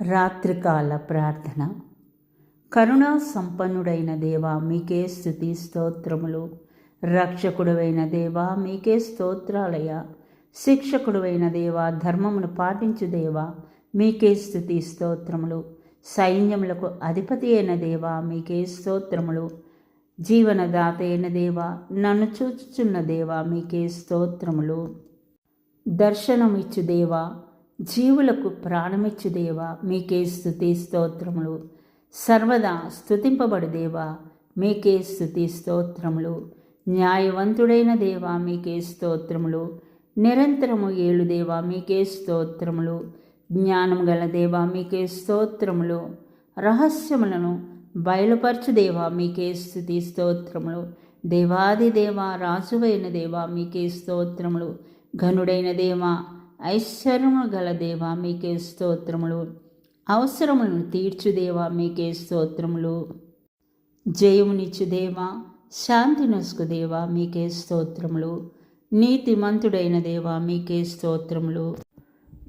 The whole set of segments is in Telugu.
రాత్రికాల ప్రార్థన. కరుణా సంపన్నుడైన దేవా మీకే స్థుతి స్తోత్రములు. రక్షకుడువైన దేవా మీకే స్తోత్రాలయ. శిక్షకుడువైన దేవా ధర్మమును పాటించు దేవా మీకే స్థుతి స్తోత్రములు. సైన్యములకు అధిపతి అయిన దేవా మీకే స్తోత్రములు. జీవనదాత అయిన దేవా నన్ను చూచుచున్న దేవా మీకే స్తోత్రములు. దర్శనమిచ్చు దేవా జీవులకు ప్రాణమిచ్చు దేవా మీకే స్థుతి స్తోత్రములు. సర్వదా స్థుతింపబడు దేవా మీకే స్థుతి స్తోత్రములు. న్యాయవంతుడైన దేవా మీకే స్తోత్రములు. నిరంతరము ఏలు దేవా మీకే స్తోత్రములు. జ్ఞానం గల దేవా మీకే స్తోత్రములు. రహస్యములను బయలుపరచు దేవా మీకే స్థుతి స్తోత్రములు. దేవాది దేవా రాజువైన దేవా మీకే స్తోత్రములు. ఘనుడైన దేవా ఐశ్వర్యము గల దేవా మీకే స్తోత్రములు. అవసరములను తీర్చుదేవా మీకే స్తోత్రములు. జయమునిచ్చు దేవా శాంతి నొసుకు దేవా మీకే స్తోత్రములు. నీతిమంతుడైన దేవా మీకే స్తోత్రములు.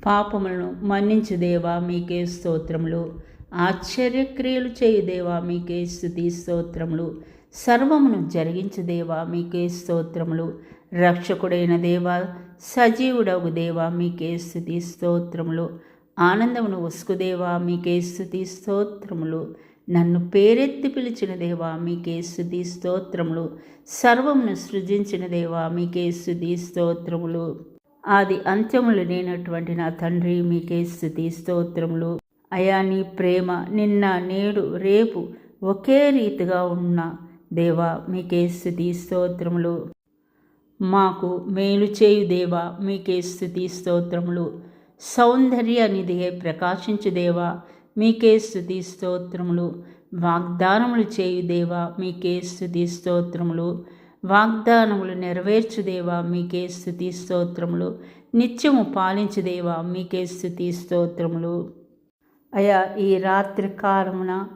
పాపములను మన్నించు దేవా మీకే స్తోత్రములు. ఆశ్చర్యక్రియలు చేయుదేవా మీకే స్థుతి స్తోత్రములు. సర్వమును జరిగించు దేవా మీకే స్తోత్రములు. రక్షకుడైన దేవా సజీవుడవు దేవా మీకే స్థుతి స్తోత్రములు. ఆనందమును ఉసుకుదేవా మీకే స్థుతి స్తోత్రములు. నన్ను పేరెత్తి పిలిచిన దేవా మీకే స్థుతి స్తోత్రములు. సర్వమును సృజించిన దేవా మీకే స్థుతి స్తోత్రములు. ఆది అంత్యములు లేనటువంటి నా తండ్రి మీకే స్థుతి స్తోత్రములు. అయా నీ ప్రేమ నిన్న నేడు రేపు ఒకే రీతిగా ఉన్న. దేవా మీకే స్థుతి స్తోత్రములు. మాకు మేలు చేయు దేవా మీకే స్థుతి స్తోత్రములు. సౌందర్య నిధియే ప్రకాశించు దేవా మీకే స్థుతి స్తోత్రములు. వాగ్దానములు చేయు దేవా మీకే స్థుతి స్తోత్రములు. వాగ్దానములు నెరవేర్చు దేవా మీకే స్థుతి స్తోత్రములు. నిత్యము పాలించు దేవా మీకే స్థుతి స్తోత్రములు. అయా ఈ రాత్రి కాలమున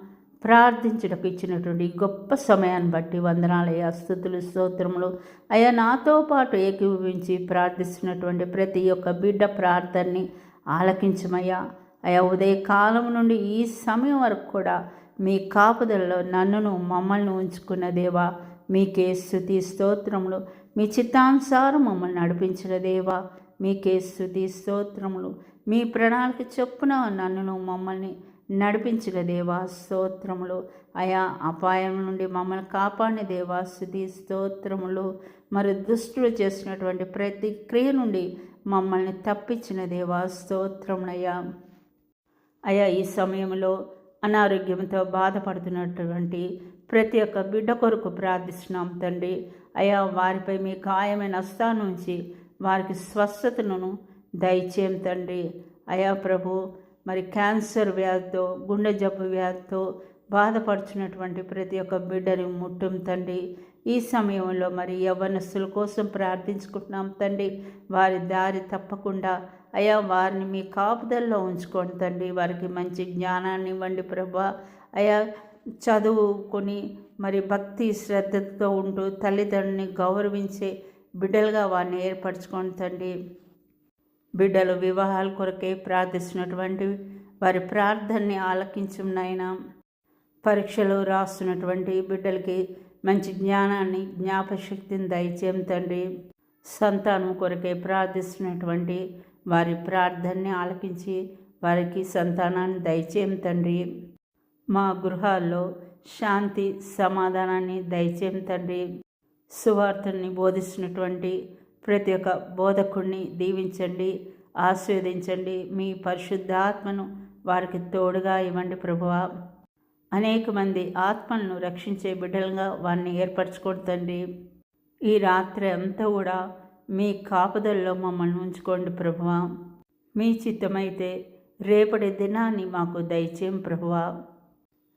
ప్రార్థించటకు ఇచ్చినటువంటి గొప్ప సమయాన్ని బట్టి వందనాలయ్యా స్థుతులు స్తోత్రములు. అయ్యా నాతో పాటు ఏకీభవించి ప్రార్థిస్తున్నటువంటి ప్రతి ఒక్క బిడ్డ ప్రార్థనని ఆలకించమయ్యా. అయా ఉదయకాలం నుండి ఈ సమయం వరకు కూడా మీ కాపుదలలో నన్నును మమ్మల్ని ఉంచుకున్న దేవా మీకే స్థుతి స్తోత్రములు. మీ చిత్తానుసారం మమ్మల్ని నడిపించిన దేవా మీకే స్థుతి స్తోత్రములు. మీ ప్రణాళిక చొప్పున నన్నును మమ్మల్ని నడిపించిన దేవా స్తోత్రములు. అయా అపాయం నుండి మమ్మల్ని కాపాడిన దేవా స్థుతి స్తోత్రములు. మరి దుష్టులు చేసినటువంటి ప్రతి క్రియ నుండి మమ్మల్ని తప్పించిన దేవా స్తోత్రమునయ్యా అయా ఈ సమయంలో అనారోగ్యంతో బాధపడుతున్నటువంటి ప్రతి ఒక్క బిడ్డ కొరకు ప్రార్థిస్తున్నాం తండ్రి. అయా వారిపై మీ గాయమైన హస్తాల నుంచి వారికి స్వస్థతను దయచేయం తండ్రి. అయా ప్రభు మరి క్యాన్సర్ వ్యాధితో గుండె జబ్బు వ్యాధితో బాధపడుచున్నటువంటి ప్రతి ఒక్క బిడ్డని ముట్టుం తండ్రి. ఈ సమయంలో మరి యవ్వనస్తుల కోసం ప్రార్థించుకుంటున్నాం తండ్రి. వారి దారి తప్పకుండా అయా వారిని మీ కాపుదల్లో ఉంచుకోండి తండ్రి. వారికి మంచి జ్ఞానాన్ని ఇవ్వండి ప్రభా. అయా చదువుకొని మరి భక్తి శ్రద్ధతో ఉంటూ తల్లిదండ్రుని గౌరవించే బిడ్డలుగా వారిని ఏర్పరచుకోండి తండ్రి. బిడ్డలు వివాహాల కొరకే ప్రార్థిస్తున్నటువంటి వారి ప్రార్థనని ఆలకించున్నాయినా పరీక్షలు రాస్తున్నటువంటి బిడ్డలకి మంచి జ్ఞానాన్ని జ్ఞాపశక్తిని దయచేయం తండ్రి. సంతానం కొరకే ప్రార్థిస్తున్నటువంటి వారి ప్రార్థనని ఆలకించి వారికి సంతానాన్ని దయచేయం తండ్రి. మా గృహాల్లో శాంతి సమాధానాన్ని దయచేయం తండ్రి. సువార్తని బోధిస్తున్నటువంటి ప్రతి ఒక్క బోధకుడిని దీవించండి ఆస్వాదించండి మీ పరిశుద్ధాత్మను వారికి తోడుగా ఇవ్వండి ప్రభువ. అనేక మంది ఆత్మలను రక్షించే బిడ్డలుగా వారిని ఏర్పరచుకుంటుంది ఈ రాత్రి అంతా కూడా మీ కాపుదల్లో మమ్మల్ని ఉంచుకోండి ప్రభువ. మీ చిత్తమైతే రేపటి దినాన్ని మాకు దయచేయం ప్రభువ.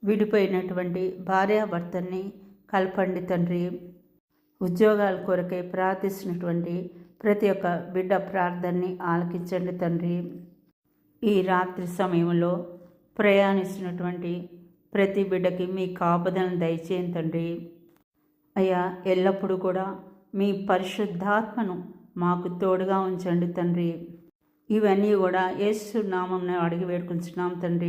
విడిపోయినటువంటి భార్యాభర్తల్ని కలపండి తండ్రి. ఉద్యోగాల కొరకై ప్రార్థిస్తున్నటువంటి ప్రతి ఒక్క బిడ్డ ప్రార్థనని ఆలకించండి తండ్రి. ఈ రాత్రి సమయంలో ప్రయాణిస్తున్నటువంటి ప్రతి బిడ్డకి మీ కాపుదలను దయచేయండి తండ్రి. అయ్యా ఎల్లప్పుడూ కూడా మీ పరిశుద్ధాత్మను మాకు తోడుగా ఉంచండి తండ్రి. ఇవన్నీ కూడా యేసు అడిగి వేడుకుంటున్నాం తండ్రి.